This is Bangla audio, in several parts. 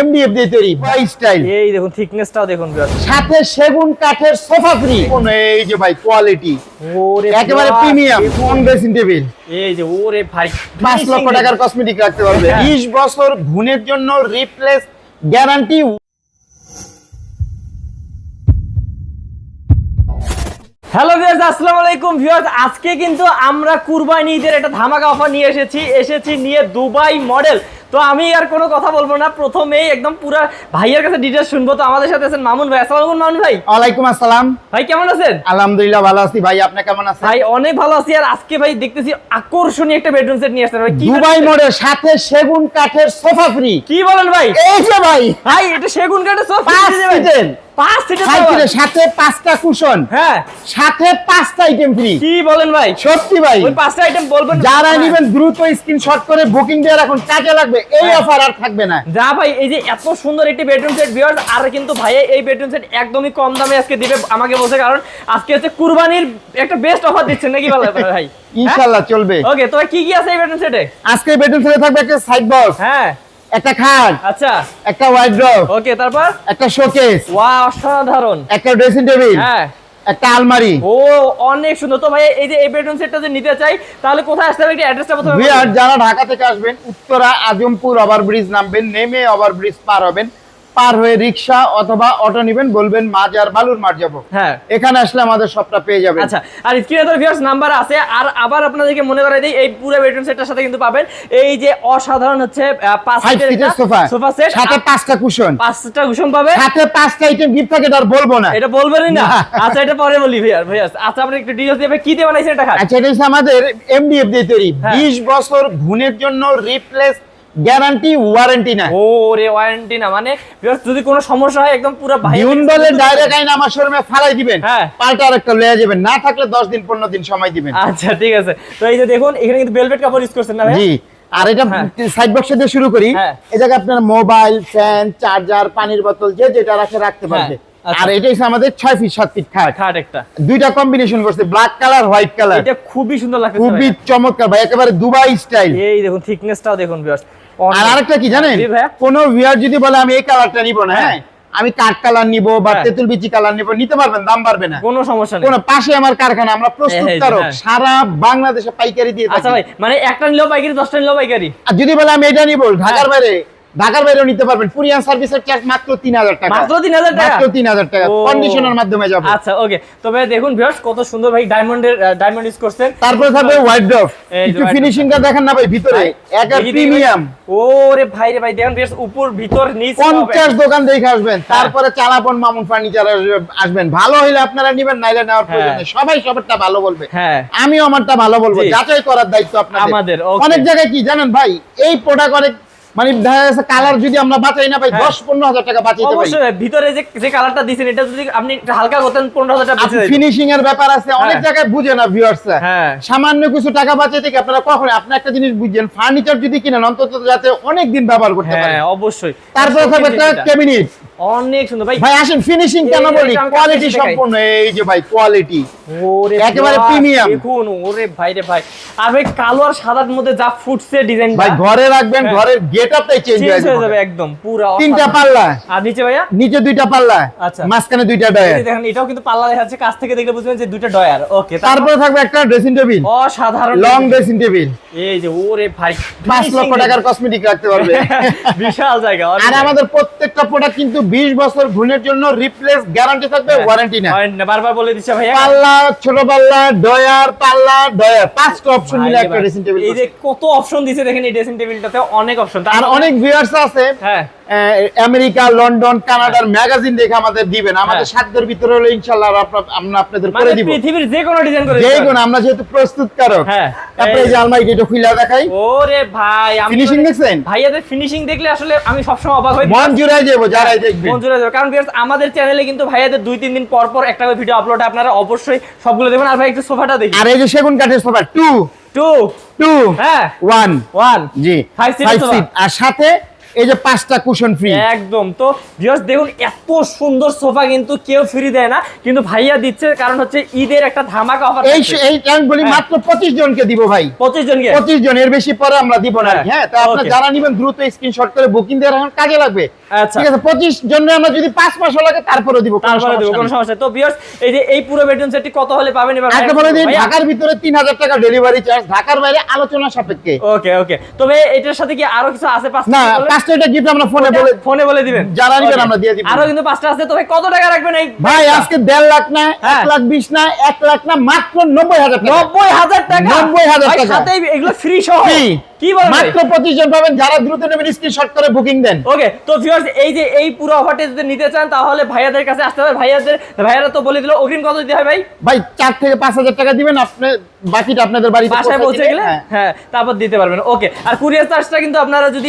এমডিএফ দিয়ে তৈরি বাই স্টাইল। এই দেখুন থিকনেসটাও দেখুন সাথে সেগুন কাঠের সোফা ফ্রি এই যে ভাই কোয়ালিটি ওরে একেবারে প্রিমিয়াম কোন ড্রেসিং টেবিল এই যে ওরে ভাই পাঁচ লক্ষ টাকার কসমেটিক রাখতে পারবে। হ্যাঁ। বছর ঘুণের জন্য রিপ্লেস গ্যারান্টি হ্যালো ভিউয়ার্স আসসালামু আলাইকুম। ভিউয়ার্স আজকে কিন্তু আমরা কুরবানি ঈদের একটা ধামাকা অফার নিয়ে এসেছি। এসেছি নিয়ে দুবাই মডেল তো আমি আর কোনো কথা বলব না। প্রথমেই একদম পুরো ভাইয়ের কাছে ডিটেলস শুনব। তো আমাদের সাথে আছেন মামুন ভাই। আসসালামু আলাইকুম মামুন ভাই। ওয়ালাইকুম আসসালাম। ভাই কেমন আছেন? আলহামদুলিল্লাহ ভালো আছি। ভাই আপনি কেমন আছেন? ভাই অনেক ভালো আছি। আর আজকে ভাই দেখতেছি আকর্ষণীয় একটা বেডরুম সেট নিয়ে আসছেন। ভাই কি দুবাই মোড়ের সাথে সেগুন কাঠের সোফা ফ্রি কি বলেন ভাই? এই যে ভাই। ভাই এটা সেগুন কাঠের সোফা ফ্রি সিটের সাথে পাঁচটা কুশন। হ্যাঁ। সাথে পাঁচটা আইটেম ফ্রি কি বলেন ভাই? সত্যি ভাই। ওই পাঁচটা আইটেম বলবেন যারা হ্যাঁ। দ্রুত স্ক্রিনশট করে বুকিং দিয়ে রাখুন কাজে লাগবে। এই হ্যাঁ। অফার আর থাকবে না। যা ভাই এই যে এত সুন্দর একটি বেডরুম সেট বিয়ার্ড আর কিন্তু ভাই এই বেডরুম সেট একদমই কম দামে আজকে দিবে আমাকে বলছে কারণ আজকে হচ্ছে কুরবানির একটা বেস্ট অফার দিচ্ছেন নাকি ভাই? ইনশাআল্লাহ চলবে। ওকে তো কি কি আছে এই বেডরুম সেটে আজকে বেডরুম থেকে থাকবে একটা সাইড বক্স হ্যাঁ। একটা খাট আচ্ছা। একটা ওয়াইড্রপ ওকে তারপর? একটা শোকেস ওয়া অসাধারণ। একটা ড্রেসিং টেবিল হ্যাঁ। একটা আলমারি। ও অনেক সুন্দর। তো ভাই এই যে এই বেডরুম সেটটা যদি নিতে চাই তাহলে কোথায় আসতে হবে? একটু অ্যাড্রেসটা প্রথমে যারা ঢাকা থেকে আসবেন উত্তরা আজমপুর ওভারব্রিজ নামবেন নেমে ওভারব্রিজ পার হবেন। পার হয়ে রিক্সা অথবা অটো নেবেন বলবেন মাজার বালুর মার যাব। হ্যাঁ। এখানে আসলে আমাদের সবটা পেয়ে যাবেন। আচ্ছা আর স্ক্রিনে তো ভিউয়ার্স নাম্বার আছে। আর আবার আপনাদেরকে মনে করাই দিই এই পুরো বেডরুম সেটটার সাথে কিন্তু পাবেন এই যে অসাধারণ হচ্ছে পাঁচ সিটের সোফা সোফা সেট সাথে পাঁচটা কুশন পাঁচটা কুশন পাবে সাথে পাঁচটা আইটেম গিফট থাকে আর বলব না। এটা বলবেনই না। আচ্ছা এটা পরে বলি ভাইয়া ভাইয়া আচ্ছা আপনি একটু ডিটেইলস দিয়ে কি দিয়ে বানাইছেন এটা আচ্ছা এটা আমাদের এমডিএফ দিয়ে তৈরি। হ্যাঁ। বিশ বছর ঘুণের জন্য রিপ্লেস গ্যারান্টি ওয়ারেন্টি না ও রে ওয়ারেন্টি না। মানে যদি কোনো সমস্যা হয় একদম পুরো দলে ডাইরেক্ট আইন আমার শোরুমে ফালাই দিবেন। হ্যাঁ। পাল্টা আরেকটা লয়ে যাবেন। না থাকলে দশ দিন পনেরো দিন সময় দিবেন। আচ্ছা ঠিক আছে। তো এই যে দেখুন এখানে কিন্তু বেলভেট কাপড় ইউজ করছেন না ভাই? জি। আর এটা হ্যাঁ। সাইড বক্স দিয়ে শুরু করি। হ্যাঁ। এই জায়গায় আপনার মোবাইল ফ্যান চার্জার পানির বোতল যে যেটা রাখে রাখতে পারবে। হ্যাঁ, আচ্ছা। আর এটা হচ্ছে আমাদের ছয় ফিট সাত ফিট খাট। খাট একটা। দুইটা কম্বিনেশন করছে ব্ল্যাক কালার হোয়াইট কালার এটা খুবই সুন্দর লাগছে খুবই চমৎকার ভাই একেবারে দুবাই স্টাইল এই দেখুন থিকনেসটাও দেখুন ভিউয়ার্স আর আরেকটা কি জানেন? কোন ভিউয়ার যদি বলে আমি এই কালারটা নিব না হ্যাঁ? আমি কাঠ কালার নিব বা হ্যাঁ। তেঁতুল বিচি কালার নিব নিতে পারবেন দাম বাড়বে না। কোনো সমস্যা নেই। কোনো পাশে আমার কারখানা আমরা প্রস্তুতকারক। হ্যাঁ। সারা বাংলাদেশে পাইকারি দিয়ে আচ্ছা ভাই মানে একটা নিলেও পাইকারি দশটা নিলেও পাইকারি? আর যদি বলে আমি এটা নিব ঢাকার হ্যাঁ। বাইরে ঢাকার বাইরেও নিতে পারবেন। কুরিয়ান সার্ভিসের চার্জ মাত্র তিন হাজার টাকা। মাত্র 3,000 টাকা? মাত্র তিন হাজার টাকা। ও। কন্ডিশনের মাধ্যমে যাবে। আচ্ছা ওকে তবে দেখুন ভিউয়ার্স কত সুন্দর ভাই ডায়মন্ডের ডায়মন্ড ইউজ করছেন। তারপরে থাকবে হোয়াইট ড্রপ একটু ফিনিশিংটা দেখেন না ভাই ভিতরে। একা প্রিমিয়াম ভাই। ও রে ভাই রে ভাই দেখুন ভিউয়ার্স উপর ভিতর নিচ সব পঞ্চাশ দোকান দেখে আসবেন। হ্যাঁ। তারপরে চালাপন মামুন ফার্নিচার আসবেন। ভালো হইলে আপনারা নিবেন নাইলে নেওয়ার প্রয়োজন হ্যাঁ। নেই। সবাই সবারটা ভালো বলবে। হ্যাঁ। আমিও আমারটা ভালো বলব। যাচাই করার দায়িত্ব আপনাদের। আমাদের, অনেক জায়গায় কি জানেন ভাই এই প্রোডাক্ট অনেক মানে দেখা যাচ্ছে কালার যদি আমরা বাঁচাই না পাই হ্যাঁ। দশ পনেরো হাজার টাকা বাঁচাইতে পারি ভিতরে যে যে কালারটা দিছেন এটা যদি আপনি হালকা করতেন পনেরো হাজার টাকা ফিনিশিং এর ব্যাপার আছে অনেক হ্যাঁ। জায়গায় বুঝে না হ্যাঁ। সামান্য কিছু টাকা বাঁচাইতে কি আপনারা কখন আপনি একটা জিনিস বুঝছেন ফার্নিচার যদি কিনেন অন্তত যাতে অনেক দিন ব্যবহার করতে অবশ্যই। তারপরে থাকবে ক্যাবিনেট অনেক সুন্দর। ভাই ভাই আসেন ফিনিশিং কেন বলি। কোয়ালিটি সম্পূর্ণ এই যে ভাই কোয়ালিটি ওরে একেবারে premium। দেখুন ওরে ভাই রে ভাই। আর ভাই কালো আর সাদার মধ্যে যা ফুটছে ডিজাইন ভাই ঘরে রাখবেন হ্যাঁ। ঘরের গেট আপটাই চেঞ্জ হয়ে যাবে। একদম পুরো তিনটা পাল্লা। আর নিচে ভাইয়া? নিচে দুইটা পাল্লা। আচ্ছা। মাঝখানে দুইটা ডয়ার দেখেন এটাও কিন্তু পাল্লা দেখা যাচ্ছে কাছ থেকে দেখলে বুঝবেন যে দুইটা ডয়ার ওকে তারপরে থাকবে একটা ড্রেসিং টেবিল অসাধারণ। লং ড্রেসিং টেবিল এই যে ওরে ভাই পাঁচ লক্ষ টাকার কসমেটিক রাখতে পারবে। বিশাল জায়গা আর আমাদের প্রত্যেকটা প্রোডাক্ট কিন্তু 20 বছর ঘুণের জন্য রিপ্লেস গ্যারান্টি থাকবে হ্যাঁ। ওয়ারেন্টি না বারবার বলে দিচ্ছে ভাই পাল্লা ছোট পাল্লা ডয়ার পাল্লা ডয়ার পাঁচটা অপশন মিলে একটা ড্রেসিং টেবিল এই যে কত অপশন দিছে দেখেন এই ড্রেসিং টেবিলটাতে অনেক অপশন আর অনেক ভিউয়ার্স আছে। হ্যাঁ। আমেরিকা লন্ডন কানাডার ম্যাগাজিন দেখে আমাদের দিবেন। আমাদের হ্যাঁ। সাধ্যের ভিতরে হলে ইনশাআল্লাহ আমরা- আপনাদের মানে করে দিব। পৃথিবীর যে কোনো ডিজাইন করে যে কোন আমরা যেহেতু প্রস্তুতকারক হ্যাঁ। তারপরে এই যে আলমারি এটা খুলে দেখাই। ওরে ভাই আমি ফিনিশিং মানে- দেখছেন? ভাইয়াদের ফিনিশিং দেখলে আসলে আমি সবসময় অবাক হই। মন জুড়াই যাব যারাই দেখবেন। মন জুড়ে যাবে কারণ viewers, আমাদের চ্যানেলে কিন্তু ভাইয়াদের দুই তিন দিন পর পর একটা করে ভিডিও আপলোড হয়। আপনারা অবশ্যই সবগুলো দেখবেন। আর ভাই একটু সোফাটা দেখি। আর এই যে সেগুন কাঠের সোফা টু টু টু হ্যাঁ। ওয়ান ওয়ান জি। Five seat five sofa। Seat আর সাথে এই যে পাঁচটা কুশন ফ্রি একদম। তো ভিউয়ার্স দেখুন এত সুন্দর সোফা কিন্তু কেউ ফ্রি দেয় না। কিন্তু ভাইয়া দিচ্ছে কারণ হচ্ছে ঈদের একটা ধামাকা অফার এই এই ট্যাঙ্ক বলি হ্যাঁ। মাত্র পঁচিশ জনকে দিব ভাই। পঁচিশ জনকে? 25 জনের বেশি পরে আমরা দিব না। হ্যাঁ, তো আপনারা যারা নেবেন দ্রুত স্ক্রিনশট করে বুকিং দিয়ে রাখুন। কাজে লাগবে। ঠিক আছে পঁচিশ জন্য আমরা যদি পাঁচ মাসও লাগে তারপরে দিব তারপরে দেবো কোনো সমস্যা তো ভিউয়ার্স এই যে এই পুরো বেডরুম সেটটি কত হলে পাবেন এবার একটা বলে দিই ঢাকার ভিতরে তিন হাজার টাকা ডেলিভারি চার্জ ঢাকার বাইরে আলোচনা সাপেক্ষে। ওকে ওকে। তবে এটার সাথে কি আরও কিছু আছে পাঁচটা না পাঁচটা এটা গিফট আমরা ফোনে বলে ফোনে বলে দিবেন? যারা নিবেন আমরা দিয়ে দিব। আরও কিন্তু পাঁচটা আছে। তবে কত টাকা রাখবেন এই ভাই আজকে দেড় লাখ না হ্যাঁ। এক লাখ বিশ না এক লাখ না মাত্র নব্বই হাজার টাকা। নব্বই হাজার টাকা? 90,000 ভাই, টাকা। সাথে এগুলো ফ্রি সহ। কি বলেন মাত্র পঁচিশ জন পাবেন যারা দ্রুত নেবেন স্ক্রিনশট করে বুকিং দেন। ওকে তো ভিউয়ার্স এই যে এই পুরো অফারটা যদি নিতে চান তাহলে ভাইয়াদের কাছে আসতে হবে। ভাইয়াদের ভাইয়ারা তো বলে দিল অগ্রিম কত দিতে হয় ভাই? ভাই চার থেকে পাঁচ হাজার টাকা দিবেন আপনি বাকিটা আপনাদের বাড়িতে বাসায় পৌঁছে গেলে? হ্যাঁ। হ্যাঁ তারপর দিতে পারবেন। ওকে আর কুরিয়ার চার্জটা কিন্তু আপনারা যদি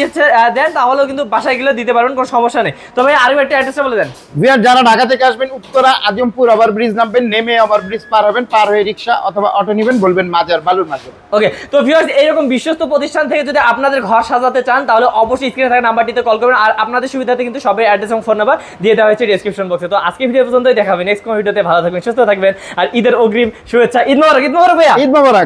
দেন তাহলেও কিন্তু বাসায় গেলে দিতে পারবেন কোনো সমস্যা নেই। তবে আরও একটা অ্যাড্রেসটা বলে দেন। যারা ঢাকা থেকে আসবেন উত্তরা আজমপুর ওভার ব্রিজ নামবেন নেমে ওভার ব্রিজ পার হবেন পার হয়ে রিক্সা অথবা অটো নেবেন বলবেন মাজার বালুর মাজার। ওকে তো ভিউয়ার্স এইরকম বিশ্বস্ত প্রতিষ্ঠান থেকে যদি আপনাদের ঘর সাজাতে চান, তাহলে অবশ্যই স্ক্রিনে থাকা নাম্বারটিতে কল করবেন। আর আপনাদের সুবিধাতে কিন্তু সবাই অ্যাড্রেস এবং ফোন নাম্বার দিয়ে দেওয়া হয়েছে ডিসক্রিপশন বক্সে তো আজকে ভিডিও পর্যন্তই দেখাবেন নেক্সট কোন ভিডিওতে ভালো থাকবেন, সুস্থ থাকবেন। আর ঈদের অগ্রিম শুভেচ্ছা। ঈদ মোবারক ঈদ মোবারক ভাইয়া। ঈদ মোবারক।